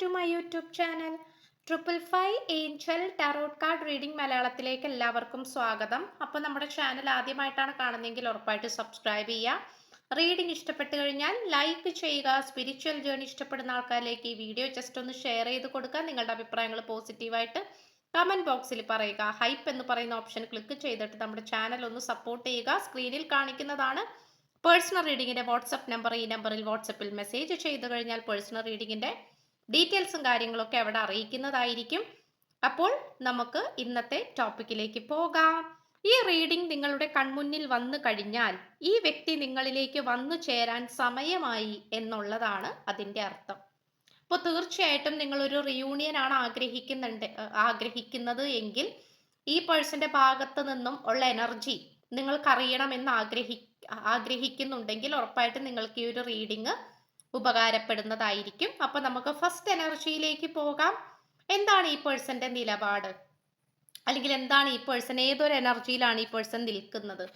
To my YouTube channel triple five angel tarot card reading മലയാളത്തിലേക്ക് എല്ലാവർക്കും സ്വാഗതം. അപ്പോൾ നമ്മുടെ ചാനൽ ആദ്യമായിട്ടാണ് കാണുന്നതെങ്കിൽ ഉറപ്പായിട്ട് സബ്സ്ക്രൈബ് ചെയ്യുക. റീഡിംഗ് ഇഷ്ടപ്പെട്ടു കഴിഞ്ഞാൽ ലൈക്ക് ചെയ്യുക. സ്പിരിച്വൽ ജേർണി ഇഷ്ടപ്പെടുന്ന ആൾക്കാരിലേക്ക് ഈ വീഡിയോ ജസ്റ്റ് ഒന്ന് ഷെയർ ചെയ്ത് കൊടുക്കുക. നിങ്ങളുടെ അഭിപ്രായങ്ങൾ പോസിറ്റീവായിട്ട് കമന്റ് ബോക്സിൽ പറയുക. ഹൈപ്പ് എന്ന് പറയുന്ന ഓപ്ഷൻ ക്ലിക്ക് ചെയ്തിട്ട് നമ്മുടെ ചാനൽ ഒന്ന് സപ്പോർട്ട് ചെയ്യുക. സ്ക്രീനിൽ കാണിക്കുന്നതാണ് പേഴ്സണൽ റീഡിങ്ങിന്റെ വാട്സപ്പ് നമ്പർ ഈ നമ്പറിൽ വാട്സപ്പിൽ മെസ്സേജ് ചെയ്തു കഴിഞ്ഞാൽ പേഴ്സണൽ റീഡിങ്ങിന്റെ ഡീറ്റെയിൽസും കാര്യങ്ങളൊക്കെ അവിടെ അറിയിക്കുന്നതായിരിക്കും. അപ്പോൾ നമുക്ക് ഇന്നത്തെ ടോപ്പിക്കിലേക്ക് പോകാം. ഈ റീഡിംഗ് നിങ്ങളുടെ കൺമുന്നിൽ വന്നു കഴിഞ്ഞാൽ ഈ വ്യക്തി നിങ്ങളിലേക്ക് വന്നു ചേരാൻ സമയമായി എന്നുള്ളതാണ് അതിന്റെ അർത്ഥം. അപ്പോൾ തീർച്ചയായിട്ടും നിങ്ങളൊരു റിയൂണിയൻ ആണ് ആഗ്രഹിക്കുന്നുണ്ട് ആഗ്രഹിക്കുന്നത് എങ്കിൽ ഈ പേഴ്സന്റെ ഭാഗത്ത് നിന്നും ഉള്ള എനർജി നിങ്ങൾക്കറിയണമെന്ന് ആഗ്രഹി ആഗ്രഹിക്കുന്നുണ്ടെങ്കിൽ ഉറപ്പായിട്ടും നിങ്ങൾക്ക് ഈ ഒരു റീഡിങ് ഉപകാരപ്പെടുന്നതായിരിക്കും. അപ്പൊ നമുക്ക് ഫസ്റ്റ് എനർജിയിലേക്ക് പോകാം. എന്താണ് ഈ പേഴ്സന്റെ നിലപാട്? അല്ലെങ്കിൽ എന്താണ് ഈ പേഴ്സൺ ഏതൊരു എനർജിയിലാണ് ഈ പേഴ്സൺ നിൽക്കുന്നത്?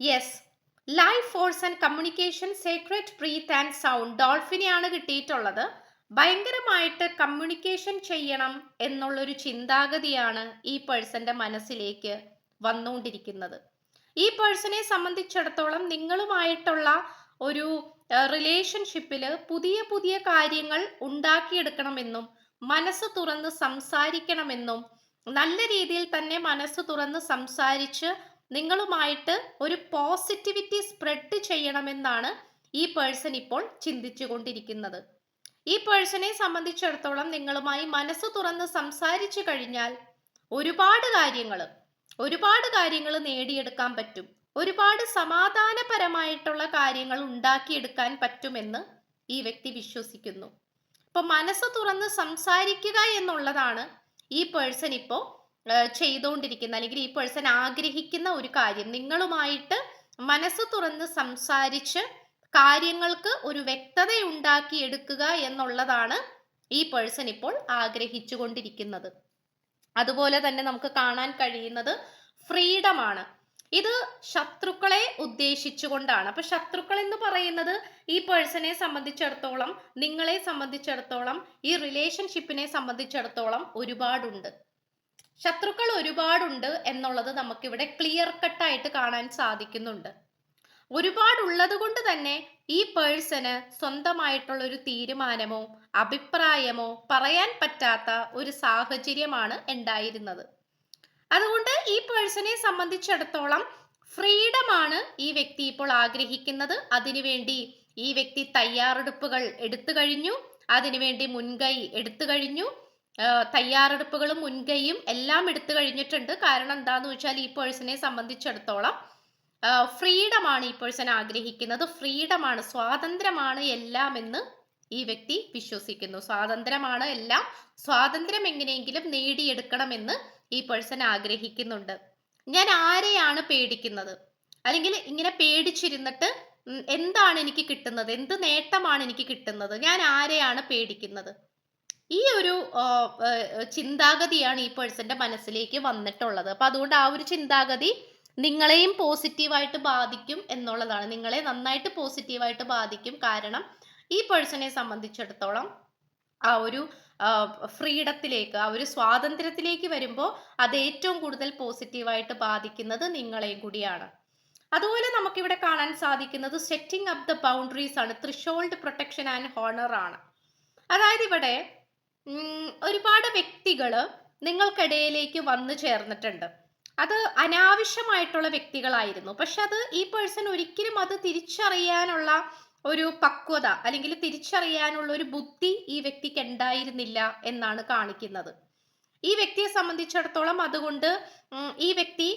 Yes life force and communication secret breath and sound ഡോൾഫിനെയാണ് കിട്ടിയിട്ടുള്ളത്. ഭയങ്കരമായിട്ട് കമ്മ്യൂണിക്കേഷൻ ചെയ്യണം എന്നുള്ളൊരു ചിന്താഗതിയാണ് ഈ പേഴ്സന്റെ മനസ്സിലേക്ക് വന്നുകൊണ്ടിരിക്കുന്നത്. ഈ പേഴ്സണെ സംബന്ധിച്ചിടത്തോളം നിങ്ങളുമായിട്ടുള്ള ഒരു റിലേഷൻഷിപ്പിൽ പുതിയ പുതിയ കാര്യങ്ങൾ ഉണ്ടാക്കിയെടുക്കണമെന്നും മനസ്സ് തുറന്ന് സംസാരിക്കണമെന്നും നല്ല രീതിയിൽ തന്നെ മനസ്സ് തുറന്ന് സംസാരിച്ച് നിങ്ങളുമായിട്ട് ഒരു പോസിറ്റിവിറ്റി സ്പ്രെഡ് ചെയ്യണമെന്നാണ് ഈ പേഴ്സൺ ഇപ്പോൾ ചിന്തിച്ചു കൊണ്ടിരിക്കുന്നത് ഈ പേഴ്സണെ സംബന്ധിച്ചിടത്തോളം നിങ്ങളുമായി മനസ്സ് തുറന്ന് സംസാരിച്ചു കഴിഞ്ഞാൽ ഒരുപാട് കാര്യങ്ങൾ ഒരുപാട് കാര്യങ്ങൾ നേടിയെടുക്കാൻ പറ്റും. ഒരുപാട് സമാധാനപരമായിട്ടുള്ള കാര്യങ്ങൾ ഉണ്ടാക്കിയെടുക്കാൻ പറ്റുമെന്ന് ഈ വ്യക്തി വിശ്വസിക്കുന്നു. ഇപ്പൊ മനസ്സ് തുറന്ന് സംസാരിക്കുക എന്നുള്ളതാണ് ഈ പേഴ്സൺ ഇപ്പോൾ ചെയ്തുകൊണ്ടിരിക്കുന്ന അല്ലെങ്കിൽ ഈ പേഴ്സൺ ആഗ്രഹിക്കുന്ന ഒരു കാര്യം. നിങ്ങളുമായിട്ട് മനസ്സ് തുറന്ന് സംസാരിച്ച് കാര്യങ്ങൾക്ക് ഒരു വ്യക്തത ഉണ്ടാക്കിയെടുക്കുക എന്നുള്ളതാണ് ഈ പേഴ്സൺ ഇപ്പോൾ ആഗ്രഹിച്ചു കൊണ്ടിരിക്കുന്നത് അതുപോലെ തന്നെ നമുക്ക് കാണാൻ കഴിയുന്നത് ഫ്രീഡമാണ്. ഇത് ശത്രുക്കളെ ഉദ്ദേശിച്ചുകൊണ്ടാണ്. അപ്പൊ ശത്രുക്കൾ എന്ന് പറയുന്നത് ഈ പേഴ്സണെ സംബന്ധിച്ചിടത്തോളം നിങ്ങളെ സംബന്ധിച്ചിടത്തോളം ഈ റിലേഷൻഷിപ്പിനെ സംബന്ധിച്ചിടത്തോളം ഒരുപാടുണ്ട്. ശത്രുക്കൾ ഒരുപാടുണ്ട് എന്നുള്ളത് നമുക്കിവിടെ ക്ലിയർ കട്ടായിട്ട് കാണാൻ സാധിക്കുന്നുണ്ട്. ഒരുപാടുള്ളത് കൊണ്ട് തന്നെ ഈ പേഴ്സന് സ്വന്തമായിട്ടുള്ള ഒരു തീരുമാനമോ അഭിപ്രായമോ പറയാൻ പറ്റാത്ത ഒരു സാഹചര്യമാണ് ഉണ്ടായിരുന്നത്. അതുകൊണ്ട് ഈ പേഴ്സണെ സംബന്ധിച്ചിടത്തോളം ഫ്രീഡം ആണ് ഈ വ്യക്തി ഇപ്പോൾ ആഗ്രഹിക്കുന്നത്. അതിനുവേണ്ടി ഈ വ്യക്തി തയ്യാറെടുപ്പുകൾ എടുത്തു കഴിഞ്ഞു. അതിനുവേണ്ടി മുൻകൈ എടുത്തു കഴിഞ്ഞു. തയ്യാറെടുപ്പുകളും മുൻകൈയും എല്ലാം എടുത്തു കഴിഞ്ഞിട്ടുണ്ട്. കാരണം എന്താന്ന് വെച്ചാൽ ഈ പേഴ്സണെ സംബന്ധിച്ചിടത്തോളം ഫ്രീഡം ആണ് ഈ പേഴ്സൺ ആഗ്രഹിക്കുന്നത്. ഫ്രീഡം ആണ് സ്വാതന്ത്ര്യമാണ് എല്ലാം എന്ന് ഈ വ്യക്തി വിശ്വസിക്കുന്നു. സ്വാതന്ത്ര്യമാണ് എല്ലാം. സ്വാതന്ത്ര്യം എങ്ങനെയെങ്കിലും നേടിയെടുക്കണമെന്ന് ഈ പേഴ്സൺ ആഗ്രഹിക്കുന്നുണ്ട്. ഞാൻ ആരെയാണ് പേടിക്കുന്നത്? അല്ലെങ്കിൽ ഇങ്ങനെ പേടിച്ചിരുന്നിട്ട് എന്താണ് എനിക്ക് കിട്ടുന്നത്? എന്ത് നേട്ടമാണ് എനിക്ക് കിട്ടുന്നത്? ഞാൻ ആരെയാണ് പേടിക്കുന്നത്? ഈ ഒരു ചിന്താഗതിയാണ് ഈ പേഴ്സന്റെ മനസ്സിലേക്ക് വന്നിട്ടുള്ളത്. അപ്പൊ അതുകൊണ്ട് ആ ഒരു ചിന്താഗതി നിങ്ങളെയും പോസിറ്റീവായിട്ട് ബാധിക്കും എന്നുള്ളതാണ്. നിങ്ങളെ നന്നായിട്ട് പോസിറ്റീവായിട്ട് ബാധിക്കും. കാരണം ഈ പേഴ്സണെ സംബന്ധിച്ചിടത്തോളം ആ ഒരു ഫ്രീഡത്തിലേക്ക് ആ ഒരു സ്വാതന്ത്ര്യത്തിലേക്ക് വരുമ്പോൾ അത് ഏറ്റവും കൂടുതൽ പോസിറ്റീവായിട്ട് ബാധിക്കുന്നത് നിങ്ങളെയും കൂടിയാണ്. അതുപോലെ നമുക്കിവിടെ കാണാൻ സാധിക്കുന്നത് സെറ്റിംഗ് അപ്പ് ദ ബൗണ്ടറീസ് ആണ് ത്രിഷോൾഡ് പ്രൊട്ടക്ഷൻ ആൻഡ് ഹോണർ ആണ്. അതായത് ഇവിടെ ഒരുപാട് വ്യക്തികൾ നിങ്ങൾക്കിടയിലേക്ക് വന്നു ചേർന്നിട്ടുണ്ട്. അത് അനാവശ്യമായിട്ടുള്ള വ്യക്തികളായിരുന്നു. പക്ഷെ അത് ഈ പേഴ്സൺ ഒരിക്കലും അത് തിരിച്ചറിയാനുള്ള ഒരു പക്വത അല്ലെങ്കിൽ തിരിച്ചറിയാനുള്ള ഒരു ബുദ്ധി ഈ വ്യക്തിക്ക് ഉണ്ടായിരുന്നില്ല എന്നാണ് കാണിക്കുന്നത്. ഈ വ്യക്തിയെ സംബന്ധിച്ചിടത്തോളം അതുകൊണ്ട് ഈ വ്യക്തി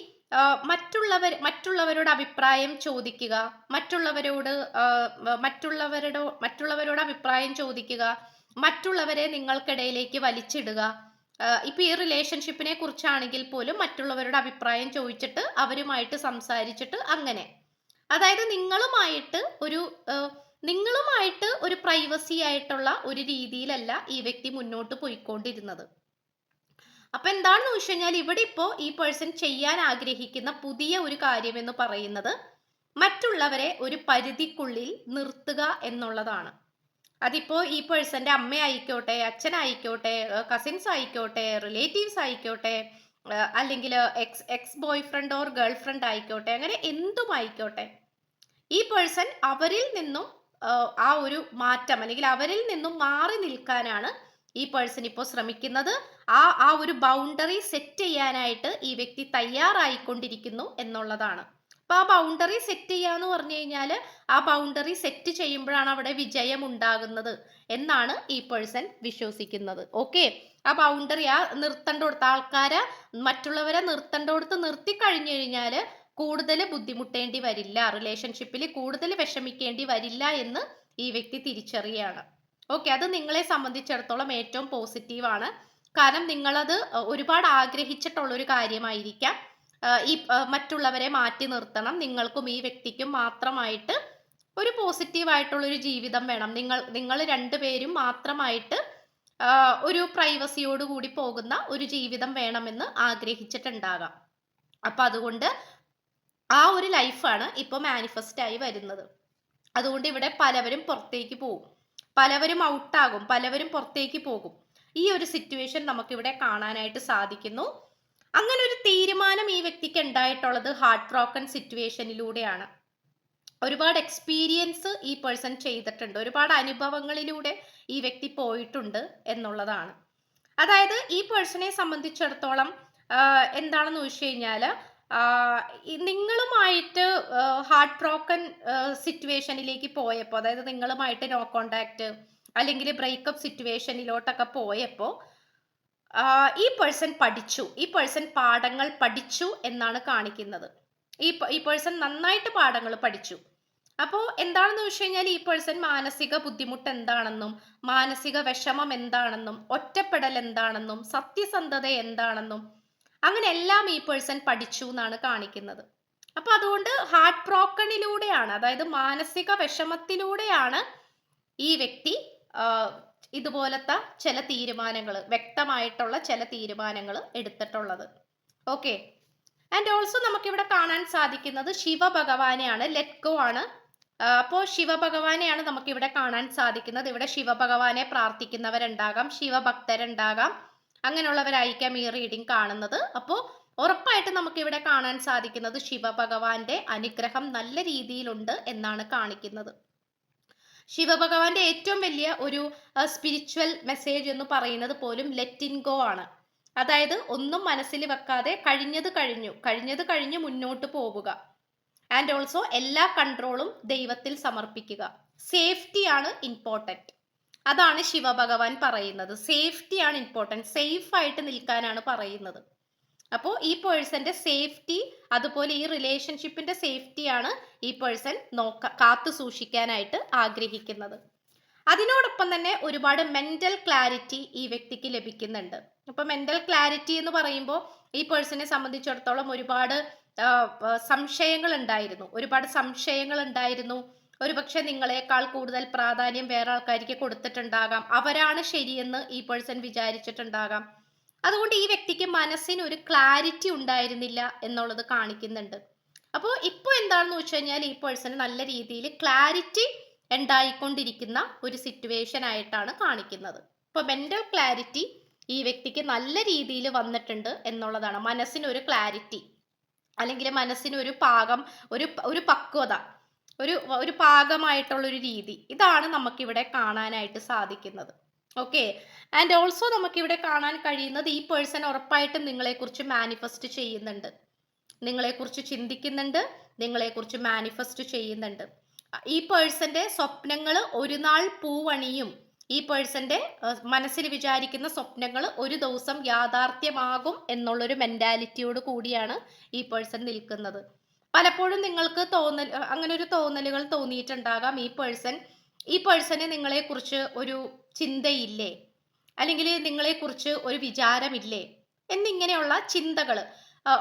മറ്റുള്ളവർ മറ്റുള്ളവരോട് അഭിപ്രായം ചോദിക്കുക മറ്റുള്ളവരോട് മറ്റുള്ളവരുടെ മറ്റുള്ളവരോട് അഭിപ്രായം ചോദിക്കുക മറ്റുള്ളവരെ നിങ്ങൾക്കിടയിലേക്ക് വലിച്ചിടുക ഇപ്പൊ ഈ റിലേഷൻഷിപ്പിനെ കുറിച്ചാണെങ്കിൽ പോലും മറ്റുള്ളവരുടെ അഭിപ്രായം ചോദിച്ചിട്ട് അവരുമായിട്ട് സംസാരിച്ചിട്ട് അങ്ങനെ. അതായത് നിങ്ങളുമായിട്ട് ഒരു നിങ്ങളുമായിട്ട് ഒരു പ്രൈവസി ആയിട്ടുള്ള ഒരു രീതിയിലല്ല ഈ വ്യക്തി മുന്നോട്ട് പോയിക്കൊണ്ടിരുന്നത്. അപ്പൊ എന്താണെന്ന് വെച്ച് കഴിഞ്ഞാൽ ഇവിടെ ഇപ്പോ ഈ പേഴ്സൺ ചെയ്യാൻ ആഗ്രഹിക്കുന്ന പുതിയ ഒരു കാര്യം എന്ന് പറയുന്നത് മറ്റുള്ളവരെ ഒരു പരിധിക്കുള്ളിൽ നിർത്തുക എന്നുള്ളതാണ്. അതിപ്പോ ഈ പേഴ്സന്റെ അമ്മ ആയിക്കോട്ടെ അച്ഛനായിക്കോട്ടെ കസിൻസ് ആയിക്കോട്ടെ റിലേറ്റീവ്സ് ആയിക്കോട്ടെ അല്ലെങ്കിൽ ex ex boyfriend or girlfriend ആയിക്കോട്ടെ അങ്ങനെ എന്തും ആയിക്കോട്ടെ ഈ പേഴ്സൺ അവരിൽ നിന്നും ആ ഒരു മാറ്റം അല്ലെങ്കിൽ അവരിൽ നിന്നും മാറി നിൽക്കാനാണ് ഈ പേഴ്സൺ ഇപ്പോൾ ശ്രമിക്കുന്നത്. ആ ആ ഒരു ബൗണ്ടറി സെറ്റ് ചെയ്യാനായിട്ട് ഈ വ്യക്തി തയ്യാറായിക്കൊണ്ടിരിക്കുന്നു എന്നുള്ളതാണ്. അപ്പോൾ ആ ബൗണ്ടറി സെറ്റ് ചെയ്യാന്ന് പറഞ്ഞു കഴിഞ്ഞാൽ ആ ബൗണ്ടറി സെറ്റ് ചെയ്യുമ്പോഴാണ് അവിടെ വിജയം ഉണ്ടാകുന്നത് എന്നാണ് ഈ പേഴ്സൺ വിശ്വസിക്കുന്നത്. ഓക്കെ ആ ബൗണ്ടറി ആ നിർത്തേണ്ട ആൾക്കാരെ മറ്റുള്ളവരെ നിർത്തേണ്ടടുത്ത് നിർത്തി കഴിഞ്ഞു കഴിഞ്ഞാൽ കൂടുതൽ ബുദ്ധിമുട്ടേണ്ടി വരില്ല. റിലേഷൻഷിപ്പിൽ കൂടുതൽ വിഷമിക്കേണ്ടി വരില്ല എന്ന് ഈ വ്യക്തി തിരിച്ചറിയാണ്. ഓക്കെ അത് നിങ്ങളെ സംബന്ധിച്ചിടത്തോളം ഏറ്റവും പോസിറ്റീവാണ് കാരണം നിങ്ങളത് ഒരുപാട് ആഗ്രഹിച്ചിട്ടുള്ള ഒരു കാര്യമായിരിക്കാം ഈ മറ്റുള്ളവരെ മാറ്റി നിർത്തണം. നിങ്ങൾക്കും ഈ വ്യക്തിക്കും മാത്രമായിട്ട് ഒരു പോസിറ്റീവ് ഒരു ജീവിതം വേണം. നിങ്ങൾ നിങ്ങൾ രണ്ടുപേരും മാത്രമായിട്ട് ഒരു പ്രൈവസിയോട് കൂടി പോകുന്ന ഒരു ജീവിതം വേണമെന്ന് ആഗ്രഹിച്ചിട്ടുണ്ടാകാം. അപ്പൊ അതുകൊണ്ട് ആ ഒരു ലൈഫാണ് ഇപ്പോൾ മാനിഫെസ്റ്റ് ആയി വരുന്നത്. അതുകൊണ്ട് ഇവിടെ പലവരും പുറത്തേക്ക് പോകും. പലവരും ഔട്ടാകും പലവരും പുറത്തേക്ക് പോകും. ഈ ഒരു സിറ്റുവേഷൻ നമുക്കിവിടെ കാണാനായിട്ട് സാധിക്കുന്നു. അങ്ങനെ ഒരു തീരുമാനം ഈ വ്യക്തിക്ക് ഉണ്ടായിട്ടുള്ളത് ഹാർട്ട് ബ്രോക്കൺ സിറ്റുവേഷനിലൂടെയാണ് ഒരുപാട് എക്സ്പീരിയൻസ് ഈ പേഴ്സൺ ചെയ്തിട്ടുണ്ട്. ഒരുപാട് അനുഭവങ്ങളിലൂടെ ഈ വ്യക്തി പോയിട്ടുണ്ട് എന്നുള്ളതാണ്. അതായത് ഈ പേഴ്സണെ സംബന്ധിച്ചിടത്തോളം എന്താണെന്ന് ചോദിച്ചു കഴിഞ്ഞാൽ നിങ്ങളുമായിട്ട് ഹാർട്ട് ബ്രോക്കൺ സിറ്റുവേഷനിലേക്ക് പോയപ്പോൾ അതായത് നിങ്ങളുമായിട്ട് നോ കോണ്ടാക്ട് അല്ലെങ്കിൽ ബ്രേക്കപ്പ് സിറ്റുവേഷനിലോട്ടൊക്കെ പോയപ്പോൾ ഈ പേഴ്സൺ പഠിച്ചു. ഈ പേഴ്സൺ പാഠങ്ങൾ പഠിച്ചു എന്നാണ് കാണിക്കുന്നത്. ഈ ഈ പേഴ്സൺ നന്നായിട്ട് പാഠങ്ങൾ പഠിച്ചു. അപ്പോൾ എന്താണെന്ന് വെച്ച് കഴിഞ്ഞാൽ ഈ പേഴ്സൺ മാനസിക ബുദ്ധിമുട്ട് എന്താണെന്നും മാനസിക വിഷമം എന്താണെന്നും ഒറ്റപ്പെടൽ എന്താണെന്നും സത്യസന്ധത എന്താണെന്നും അങ്ങനെ എല്ലാം ഈ പേഴ്സൺ പഠിച്ചു എന്നാണ് കാണിക്കുന്നത്. അപ്പൊ അതുകൊണ്ട് ഹാർട്ട് ബ്രോക്കണിലൂടെയാണ് അതായത് മാനസിക വിഷമത്തിലൂടെയാണ് ഈ വ്യക്തി ഇതുപോലത്തെ ചില തീരുമാനങ്ങൾ വ്യക്തമായിട്ടുള്ള ചില തീരുമാനങ്ങൾ എടുത്തിട്ടുള്ളത്. ഓക്കെ ആൻഡ് ഓൾസോ നമുക്കിവിടെ കാണാൻ സാധിക്കുന്നത് ശിവഭഗവാനെയാണ് ലെറ്റ് ഗോ ആണ്. അപ്പോൾ ശിവഭഗവാനെയാണ് നമുക്കിവിടെ കാണാൻ സാധിക്കുന്നത്. ഇവിടെ ശിവഭഗവാനെ പ്രാർത്ഥിക്കുന്നവരുണ്ടാകാം ശിവഭക്തരുണ്ടാകാം. അങ്ങനെയുള്ളവരായിരിക്കാം ഈ റീഡിംഗ് കാണുന്നത്. അപ്പോൾ ഉറപ്പായിട്ട് നമുക്കിവിടെ കാണാൻ സാധിക്കുന്നത് ശിവഭഗവാന്റെ അനുഗ്രഹം നല്ല രീതിയിലുണ്ട് എന്നാണ് കാണിക്കുന്നത്. ശിവഭഗവാന്റെ ഏറ്റവും വലിയ ഒരു സ്പിരിച്വൽ മെസ്സേജ് എന്ന് പറയുന്നത് പോലും ലെറ്റിൻ ഗോ ആണ്. അതായത് ഒന്നും മനസ്സിൽ വെക്കാതെ കഴിഞ്ഞത് കഴിഞ്ഞു കഴിഞ്ഞത് കഴിഞ്ഞ് മുന്നോട്ട് പോവുക. ആൻഡ് ഓൾസോ എല്ലാ കൺട്രോളും ദൈവത്തിൽ സമർപ്പിക്കുക. സേഫ്റ്റിയാണ് ഇമ്പോർട്ടന്റ് അതാണ് ശിവഭഗവാൻ പറയുന്നത്. സേഫ്റ്റിയാണ് ഇമ്പോർട്ടന്റ് സേഫ് ആയിട്ട് നിൽക്കാനാണ് പറയുന്നത്. അപ്പോൾ ഈ പേഴ്സന്റെ സേഫ്റ്റി അതുപോലെ ഈ റിലേഷൻഷിപ്പിന്റെ സേഫ്റ്റിയാണ് ഈ പേഴ്സൺ നോക്ക കാത്തു സൂക്ഷിക്കാനായിട്ട് ആഗ്രഹിക്കുന്നത്. അതിനോടൊപ്പം തന്നെ ഒരുപാട് മെന്റൽ ക്ലാരിറ്റി ഈ വ്യക്തിക്ക് ലഭിക്കുന്നുണ്ട്. അപ്പോൾ മെന്റൽ ക്ലാരിറ്റി എന്ന് പറയുമ്പോൾ ഈ പേഴ്സണെ സംബന്ധിച്ചിടത്തോളം ഒരുപാട് സംശയങ്ങൾ ഉണ്ടായിരുന്നു. ഒരുപാട് സംശയങ്ങൾ ഉണ്ടായിരുന്നു. ഒരുപക്ഷെ നിങ്ങളെക്കാൾ കൂടുതൽ പ്രാധാന്യം വേറെ ആൾക്കാർക്ക് കൊടുത്തിട്ടുണ്ടാകാം. അവരാണ് ശരിയെന്ന് ഈ പേഴ്സൺ വിചാരിച്ചിട്ടുണ്ടാകാം. അതുകൊണ്ട് ഈ വ്യക്തിക്ക് മനസ്സിന് ഒരു ക്ലാരിറ്റി ഉണ്ടായിരുന്നില്ല എന്നുള്ളത് കാണിക്കുന്നുണ്ട്. അപ്പോൾ ഇപ്പോൾ എന്താണെന്ന് വെച്ച് കഴിഞ്ഞാൽ ഈ പേഴ്സൺ നല്ല രീതിയിൽ ക്ലാരിറ്റി ഉണ്ടായിക്കൊണ്ടിരിക്കുന്ന ഒരു സിറ്റുവേഷൻ ആയിട്ടാണ് കാണിക്കുന്നത്. ഇപ്പോൾ മെന്റൽ ക്ലാരിറ്റി ഈ വ്യക്തിക്ക് നല്ല രീതിയിൽ വന്നിട്ടുണ്ട് എന്നുള്ളതാണ്. മനസ്സിനൊരു ക്ലാരിറ്റി അല്ലെങ്കിൽ മനസ്സിനൊരു പാകം ഒരു ഒരു പക്വത. ഒരു ഒരു പാകമായിട്ടുള്ളൊരു രീതി. ഇതാണ് നമുക്കിവിടെ കാണാനായിട്ട് സാധിക്കുന്നത്. ഓക്കെ ആൻഡ് ഓൾസോ നമുക്കിവിടെ കാണാൻ കഴിയുന്നത് ഈ പേഴ്സൺ ഉറപ്പായിട്ടും നിങ്ങളെക്കുറിച്ച് മാനിഫെസ്റ്റ് ചെയ്യുന്നുണ്ട്. നിങ്ങളെക്കുറിച്ച് ചിന്തിക്കുന്നുണ്ട് നിങ്ങളെക്കുറിച്ച് മാനിഫെസ്റ്റ് ചെയ്യുന്നുണ്ട്. ഈ പേഴ്സന്റെ സ്വപ്നങ്ങൾ ഒരു നാൾ പൂവണിയും. ഈ പേഴ്സന്റെ മനസ്സിൽ വിചാരിക്കുന്ന സ്വപ്നങ്ങൾ ഒരു ദിവസം യാഥാർത്ഥ്യമാകും എന്നുള്ളൊരു മെന്റാലിറ്റിയോട് കൂടിയാണ് ഈ പേഴ്സൺ നിൽക്കുന്നത്. പലപ്പോഴും നിങ്ങൾക്ക് തോന്നൽ അങ്ങനെ ഒരു തോന്നലുകൾ തോന്നിയിട്ടുണ്ടാകാം. ഈ പേഴ്സൺ ഈ പേഴ്സന് നിങ്ങളെക്കുറിച്ച് ഒരു ചിന്തയില്ലേ? അല്ലെങ്കിൽ നിങ്ങളെക്കുറിച്ച് ഒരു വിചാരമില്ലേ? എന്നിങ്ങനെയുള്ള ചിന്തകൾ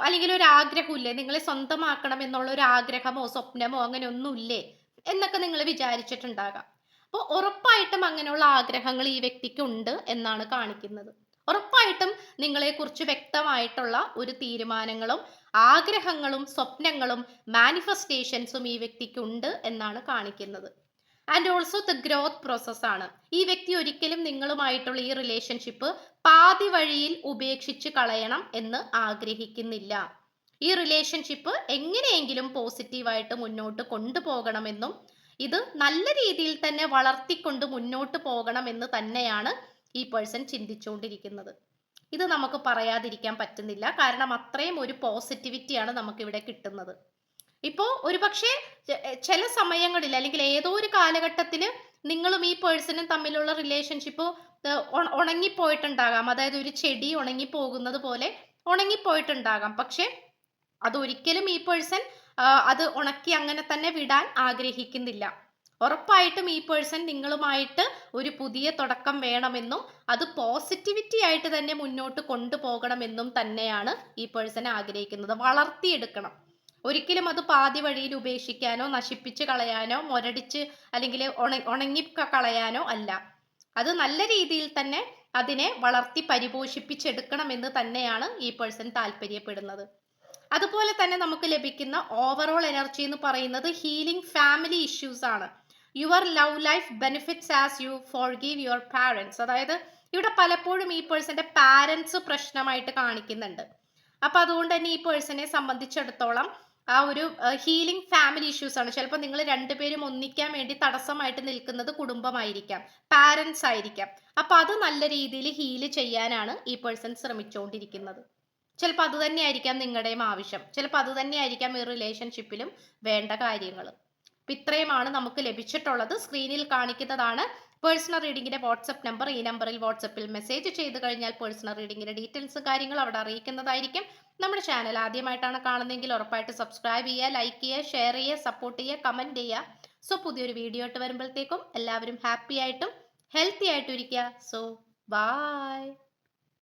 അല്ലെങ്കിൽ ഒരു ആഗ്രഹമില്ലേ? നിങ്ങളെ സ്വന്തമാക്കണം എന്നുള്ള ഒരു ആഗ്രഹമോ സ്വപ്നമോ അങ്ങനെ ഒന്നുമില്ലേ എന്നൊക്കെ നിങ്ങൾ വിചാരിച്ചിട്ടുണ്ടാകാം. അപ്പോൾ ഉറപ്പായിട്ടും അങ്ങനെയുള്ള ആഗ്രഹങ്ങൾ ഈ വ്യക്തിക്ക് ഉണ്ട് എന്നാണ് കാണിക്കുന്നത്. ഉറപ്പായിട്ടും നിങ്ങളെക്കുറിച്ച് വ്യക്തമായിട്ടുള്ള ഒരു തീരുമാനങ്ങളും ആഗ്രഹങ്ങളും സ്വപ്നങ്ങളും മാനിഫെസ്റ്റേഷൻസും ഈ വ്യക്തിക്കുണ്ട് എന്നാണ് കാണിക്കുന്നത്. And also the growth process ആണ്. ഈ വ്യക്തി ഒരിക്കലും നിങ്ങളുമായിട്ടുള്ള ഈ റിലേഷൻഷിപ്പ് പാതി വഴിയിൽ ഉപേക്ഷിച്ച് കളയണം എന്ന് ആഗ്രഹിക്കുന്നില്ല. ഈ റിലേഷൻഷിപ്പ് എങ്ങനെയെങ്കിലും പോസിറ്റീവായിട്ട് മുന്നോട്ട് കൊണ്ടുപോകണമെന്നും ഇത് നല്ല രീതിയിൽ തന്നെ വളർത്തിക്കൊണ്ട് മുന്നോട്ട് പോകണമെന്ന് തന്നെയാണ് ഈ പേഴ്സൺ ചിന്തിച്ചുകൊണ്ടിരിക്കുന്നത്. ഇത് നമുക്ക് പറയാതിരിക്കാൻ പറ്റുന്നില്ല. കാരണം അത്രയും ഒരു പോസിറ്റിവിറ്റിയാണ് നമുക്കിവിടെ കിട്ടുന്നത്. ഇപ്പോൾ ഒരുപക്ഷെ പക്ഷേ ചില സമയങ്ങളിൽ അല്ലെങ്കിൽ ഏതോ ഒരു കാലഘട്ടത്തിൽ നിങ്ങളും ഈ പേഴ്സണും തമ്മിലുള്ള റിലേഷൻഷിപ്പ് ഉണങ്ങിപ്പോയിട്ടുണ്ടാകാം. അതായത് ഒരു ചെടി ഉണങ്ങിപ്പോകുന്നത് പോലെ ഉണങ്ങിപ്പോയിട്ടുണ്ടാകാം. പക്ഷെ അതൊരിക്കലും ഈ പേഴ്സൺ അത് ഉണക്കി അങ്ങനെ തന്നെ വിടാൻ ആഗ്രഹിക്കുന്നില്ല. ഉറപ്പായിട്ടും ഈ പേഴ്സൺ നിങ്ങളുമായിട്ട് ഒരു പുതിയ തുടക്കം വേണമെന്നും അത് പോസിറ്റിവിറ്റി ആയിട്ട് തന്നെ മുന്നോട്ട് കൊണ്ടുപോകണമെന്നും തന്നെയാണ് ഈ പേഴ്സൺ ആഗ്രഹിക്കുന്നത്. വളർത്തിയെടുക്കണം. ഒരിക്കലും അത് പാതി വഴിയിൽ ഉപേക്ഷിക്കാനോ നശിപ്പിച്ച് കളയാനോ മുരടിച്ച് അല്ലെങ്കിൽ ഉണ ഉണങ്ങി കളയാനോ അല്ല. അത് നല്ല രീതിയിൽ തന്നെ അതിനെ വളർത്തി പരിപോഷിപ്പിച്ചെടുക്കണമെന്ന് തന്നെയാണ് ഈ പേഴ്സൺ താല്പര്യപ്പെടുന്നത്. അതുപോലെ തന്നെ നമുക്ക് ലഭിക്കുന്ന ഓവറോൾ എനർജി എന്ന് പറയുന്നത് ഹീലിംഗ് ഫാമിലി ഇഷ്യൂസ് ആണ്. Your love life benefits as you forgive your parents. അതായത് ഇവിടെ പലപ്പോഴും ഈ പേഴ്സന്റെ പാരൻസ് പ്രശ്നമായിട്ട് കാണിക്കുന്നുണ്ട്. അപ്പൊ അതുകൊണ്ട് തന്നെ ഈ പേഴ്സണെ സംബന്ധിച്ചിടത്തോളം ആ ഒരു ഹീലിംഗ് ഫാമിലി ഇഷ്യൂസ് ആണ്. ചിലപ്പോൾ നിങ്ങൾ രണ്ടുപേരും ഒന്നിക്കാൻ വേണ്ടി തടസ്സമായിട്ട് നിൽക്കുന്നത് കുടുംബമായിരിക്കാം പാരൻസ് ആയിരിക്കാം. അപ്പൊ അത് നല്ല രീതിയിൽ ഹീൽ ചെയ്യാനാണ് ഈ പേഴ്സൺ ശ്രമിച്ചുകൊണ്ടിരിക്കുന്നത് ചിലപ്പോൾ അത് തന്നെയായിരിക്കാം നിങ്ങളുടെയും ആവശ്യം. ചിലപ്പോൾ അത് തന്നെയായിരിക്കാം ഈ റിലേഷൻഷിപ്പിലും വേണ്ട കാര്യങ്ങൾ അപ്പം ഇത്രയുമാണ് നമുക്ക് ലഭിച്ചിട്ടുള്ളത്. സ്ക്രീനിൽ കാണിക്കുന്നതാണ് പേഴ്സണൽ റീഡിങ്ങിന്റെ വാട്സപ്പ് നമ്പർ. ഈ നമ്പറിൽ വാട്സപ്പിൽ മെസ്സേജ് ചെയ്ത് കഴിഞ്ഞാൽ പേഴ്സണൽ റീഡിങ്ങിന്റെ ഡീറ്റെയിൽസ് കാര്യങ്ങൾ അവിടെ അറിയിക്കുന്നതായിരിക്കും. നമ്മുടെ ചാനൽ ആദ്യമായിട്ടാണ് കാണുന്നതെങ്കിൽ ഉറപ്പായിട്ട് സബ്സ്ക്രൈബ് ചെയ്യുക ലൈക്ക് ചെയ്യുക ഷെയർ ചെയ്യുക സപ്പോർട്ട് ചെയ്യുക കമന്റ് ചെയ്യുക. സോ പുതിയൊരു വീഡിയോ ആയിട്ട് വരുമ്പോഴത്തേക്കും എല്ലാവരും ഹാപ്പി ആയിട്ടും ഹെൽത്തി ആയിട്ടും ഇരിക്കുക. So bye.